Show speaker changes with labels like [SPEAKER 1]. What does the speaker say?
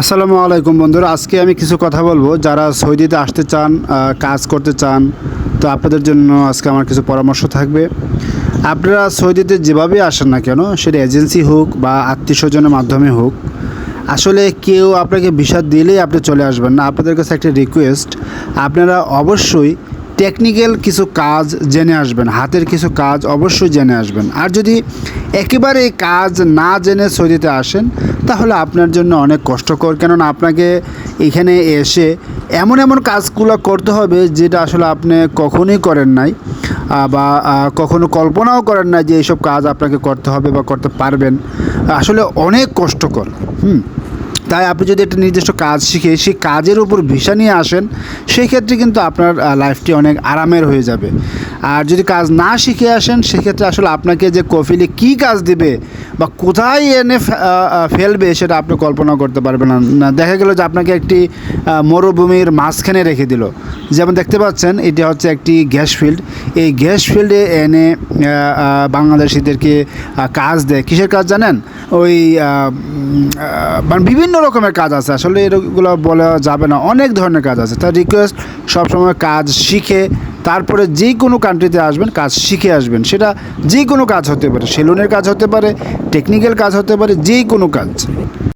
[SPEAKER 1] আসসালামু আলাইকুম বন্ধুরা, আজকে আমি কিছু কথা বলব। যারা সৌদিতে আসতে চান কাজ করতে চান, তো আপনাদের জন্য আজকে আমার কিছু পরামর্শ থাকবে। আপনারা সৌদিতে যেভাবে আসেন না কেন, সেটা এজেন্সি হোক বা আত্মীয় স্বজনের মাধ্যমে হোক, আসলে কেউ আপনাকে ভিসা দিলেই আপনি চলে আসবেন না। আপনাদের কাছে একটা রিকোয়েস্ট আপনারা অবশ্যই টেকনিক্যাল কিছু কাজ জেনে আসবেন, হাতের কিছু কাজ অবশ্যই জেনে আসবেন। আর যদি একেবারে কাজ না জেনে সৌদিতে আসেন, তাহলে আপনার জন্য অনেক কষ্টকর। কেননা আপনাকে এখানে এসে এমন এমন কাজগুলো করতে হবে যেটা আসলে আপনি কখনোই করেন নাই বা কখনো কল্পনাও করেন না যে এইসব কাজ আপনাকে করতে হবে বা করতে পারবেন। আসলে অনেক কষ্টকর, হুম? তাই আপনি যদি একটা নির্দিষ্ট কাজ শিখে, সেই কাজের উপর ভিসা নিয়ে আসেন, সেই ক্ষেত্রে কিন্তু আপনার লাইফটি অনেক আরামের হয়ে যাবে। আর যদি কাজ না শিখে আসেন, সেক্ষেত্রে আসলে আপনাকে যে কফিলে কী কাজ দিবে বা কোথায় এনে ফেলবে, সেটা আপনি কল্পনা করতে পারবেন না। দেখা গেল যে আপনাকে একটি মরুভূমির মাঝখানে রেখে দিল। যেমন দেখতে পাচ্ছেন, এটি হচ্ছে একটি গ্যাস ফিল্ড। এই গ্যাস ফিল্ডে এনে বাংলাদেশিদেরকে কাজ দেয়। কিসের কাজ জানেন? ওই মানে বিভিন্ন রকমের কাজ আছে, আসলে এগুলো বলা যাবে না। অনেক ধরনের কাজ আছে। তার রিকোয়েস্ট সবসময় কাজ শিখে, তারপরে যে কোনো কান্ট্রিতে আসবেন, কাজ শিখে আসবেন। সেটা যে কোনো কাজ হতে পারে। সেলুনের কাজ হতে পারে টেকনিক্যাল কাজ হতে পারে যে কোনো কাজ।